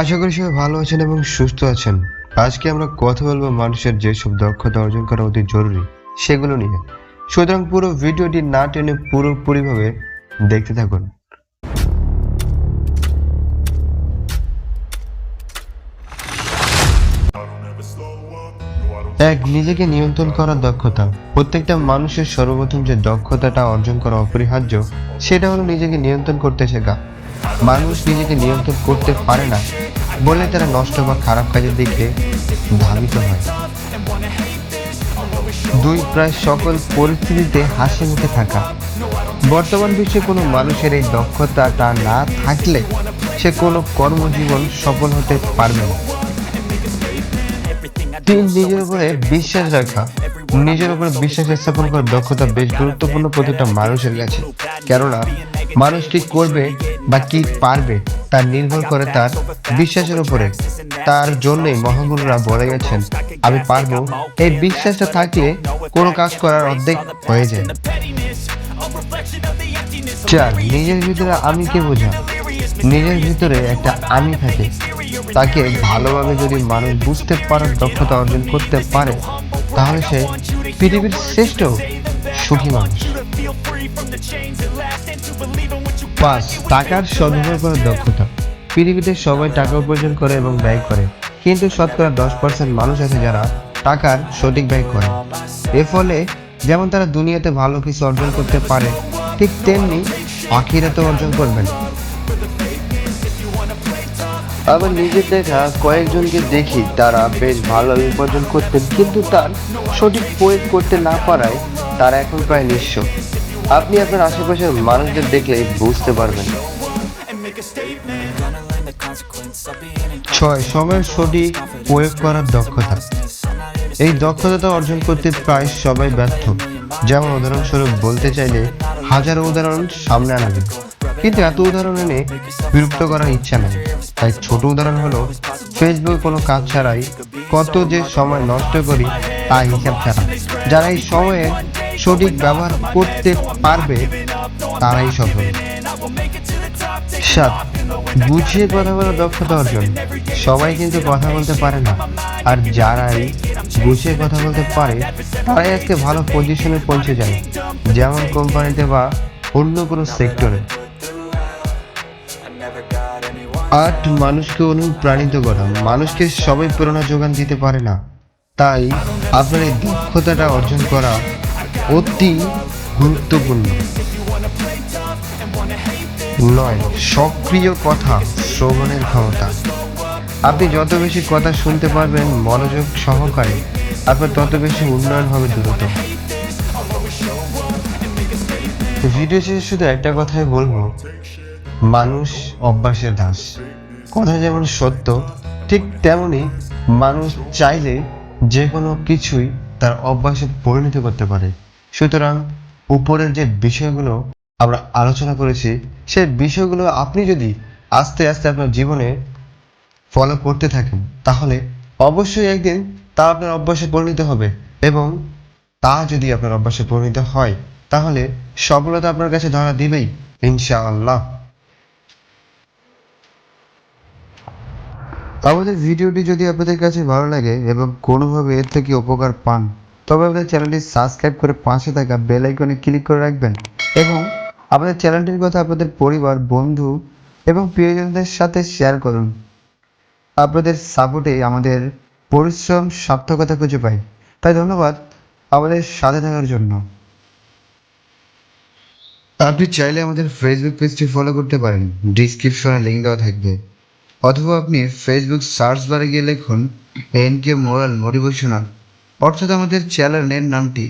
আশা করি সবাই ভালো আছেন এবং সুস্থ আছেন। আজকে আমরা কথা বলব মানুষের যেসব দক্ষতা অর্জন করা অতি জরুরি, সেগুলো নিয়ে। সুতরাং পুরো ভিডিওটি না টেনে পুরোপুরিভাবে দেখতে থাকুন। এক, নিজেকে নিয়ন্ত্রণ করার দক্ষতা। প্রত্যেকটা মানুষের সর্বপ্রথম যে দক্ষতাটা অর্জন করা অপরিহার্য, সেটা হলো নিজেকে নিয়ন্ত্রণ করতে শেখা। মানুষ নিজেকে নিয়ন্ত্রণ করতে পারে না বলে তারা নষ্ট বা খারাপ কাজের দিকে ধাবিত হয়। দুই, প্রায় সকল পরিস্থিতিতে হাসি মুখে থাকা। বর্তমান বিশ্বে কোনো মানুষের এই দক্ষতাটা না থাকলে সে কোনো কর্মজীবন সফল হতে পারবে না। তিন নিজের উপরে বিশ্বাস রাখা, নিজের উপরে বিশ্বাস স্থাপন করার দক্ষতা বেশ গুরুত্বপূর্ণ প্রতিটা মানুষের কাছে। কেননা, মানুষ কি করবে বা কি পারবে তা নির্ভর করে তার বিশ্বাসের উপরে। তার জন্যই মহাগুরুরা বলে গেছেন, আমি পারব। এই বিশ্বাসটা থাকলে কোনো কাজ করার অর্ধেক হয়ে যায়। চার, নিজের ভিতরে আমি কে বোঝা। নিজের ভিতরে একটা আমি থাকে। তাকে ভালোভাবে যদি মানুষ বুঝতে পারার দক্ষতা অর্জন করতে পারে, তাহলে সে পৃথিবীর শ্রেষ্ঠ সুখী মানুষ। পাঁচ টাকার সদ্ব্যবহার করার দক্ষতা। পৃথিবীতে সবাই টাকা উপার্জন করে এবং ব্যয় করে। কিন্তু শতকরা দশ পার্সেন্ট মানুষ আছে যারা টাকার সঠিক ব্যয় করে। এর ফলে যেমন তারা দুনিয়াতে ভালো কিছু অর্জন করতে পারে, ঠিক তেমনি আখিরাতে অর্জন করবেন। আবার নিজের দেখা কয়েকজনকে দেখি, তারা বেশ ভালো উপার্জন করতেন, কিন্তু তার সঠিক প্রয়োগ করতে না পারায় তারা এখন প্রায় নিঃস্ব। আপনি আপনার আশেপাশের মানুষদের দেখলেই বুঝতে পারবেন। ছয়, সময়ের সঠিক প্রয়োগ করার দক্ষতা। এই দক্ষতা অর্জন করতে প্রায় সবাই ব্যর্থ। যেমন উদাহরণস্বরূপ বলতে চাইলে হাজারো উদাহরণ সামনে আনাবে কিন্তু এত উদাহরণ এনে বিরক্ত করার ইচ্ছা নেই। তাই ছোট উদাহরণ হলো ফেসবুক কোনো কাজ ছাড়াই কত যে সময় নষ্ট করি তা হিসাব ছাড়া। যারা এই সময়ে সঠিক ব্যবহার করতে পারবে, তারাই সফল। সাত গুছিয়ে কথা বলার দক্ষতা অর্জন। সবাই কিন্তু কথা বলতে পারে না। আর যারাই গুছিয়ে কথা বলতে পারে, তারাই আজকে ভালো পজিশনে পৌঁছে যায়। যেমন কোম্পানিতে বা অন্য কোনো সেক্টরে আট মানুষকে অনুপ্রাণিত করা। মানুষকে সবাই প্রেরণা যোগান দিতে পারে না। তাই আপনার এই দক্ষতাটা অর্জন করা অতি গুরুত্বপূর্ণ। নয়, সক্রিয় কথা শ্রবণের ক্ষমতা। আপনি যত বেশি কথা শুনতে পারবেন মনোযোগ সহকারে, আপনার তত বেশি উন্নয়ন হবে দ্রুত। ভিডিও শেষে শুধু একটা কথাই বলব মানুষ অভ্যাসের দাস কথা যেমন সত্য, ঠিক তেমনি মানুষ চাইলে যে কোনো কিছুই তার অভ্যাসে পরিণত করতে পারে। সুতরাং উপরের যে বিষয়গুলো আমরা আলোচনা করেছি সেই বিষয়গুলো আপনি যদি আস্তে আস্তে আপনার জীবনে ফলো করতে থাকেন, তাহলে অবশ্যই একদিন তা আপনার অভ্যাসে পরিণত হবে এবং তা যদি আপনার অভ্যাসে পরিণত হয়, তাহলে সফলতা আপনার কাছে ধরা দিবেই, ইনশাআল্লাহ। আমাদের ভিডিওটি যদি আপনাদের কাছে ভালো লাগে এবং কোনোভাবে এর থেকে উপকার পান, তবে আমাদের চ্যানেলটি সাবস্ক্রাইব করে পাশে থাকা বেল আইকনে ক্লিক করে রাখবেন এবং আমাদের চ্যানেলটির কথা আপনাদের পরিবার, বন্ধু এবং প্রিয়জনদের সাথে শেয়ার করুন। আপনাদের সাপোর্টে আমাদের পরিশ্রম সার্থকতা খুঁজে পাই। তাই ধন্যবাদ আমাদের সাথে থাকার জন্য। আপনি চাইলে আমাদের ফেসবুক পেজটি ফলো করতে পারেন। ডিসক্রিপশনে লিঙ্ক দেওয়া থাকবে। অথবা আপনি ফেসবুক সার্চ বারে গিয়ে লিখুন এন কে মোরাল মোটিভেশনাল অর্থাৎ আমাদের চ্যানেলের নামটি।